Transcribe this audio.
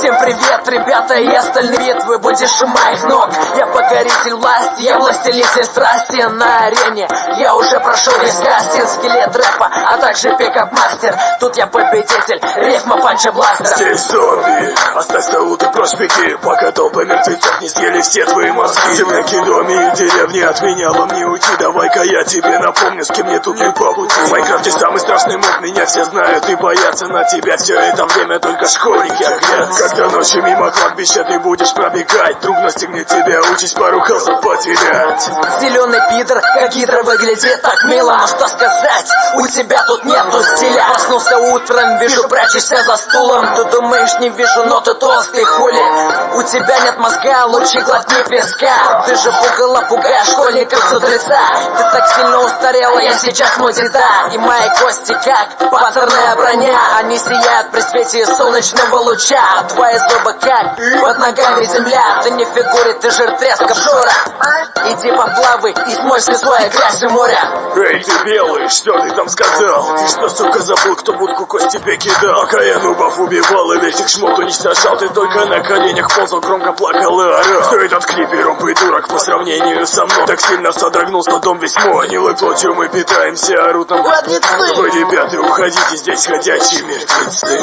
Всем привет, ребята и остальные Вы будешь у моих ног. Я покоритель власти, я властелитель страсти На арене. Я уже прошел весь кастинг Скелет рэпа, а также пикап-мастер. Тут я победитель, рифма панча бластер Здесь зомби, оставь столу, ты прочь беги Пока толпы мертвецов не съели все твои мозги. Земляки, доме и деревни от меня вам не уйти. Давай-ка я тебе напомню, с кем мне тут не по пути. В Майнкрафте самый страшный мод, меня все знают и боятся на тебя. Все это время только школьники оглядят Когда ночью мимо кладбища ты будешь пробегать. Друг настигнет тебя, учись пару халсов потерять. Зеленый пидор, как гидра выглядит так мило Но что сказать, у тебя тут нету стиля. Проснулся утром, вижу, прячешься за стулом. Ты думаешь, не вижу, но ты толстый хули. У тебя нет мозга, лучше глотни песка. Ты же пугало пугаешь школьников с утреца. Ты так сильно устарела, я сейчас деда И мои кости как паттерная броня. Они сияют при свете солнечного луча Зубы как под ногами земля. Ты не в фигуре, ты жертвец обжора Иди поплавай и смой все свои грязь в моря. Эй, ты белый, что ты там сказал? Ты что, сука, забыл, кто будку кость тебе кидал? Пока я нубов убивал и весь их шмот уничтожал Ты только на коленях ползал, громко плакал и орал. Кто этот клипером придурок по сравнению со мной? Так сильно содрогнулся дом весь мой Гнилой плотью. Мы питаемся, орут нам Вы, ребята, уходите, здесь ходячие мертвецы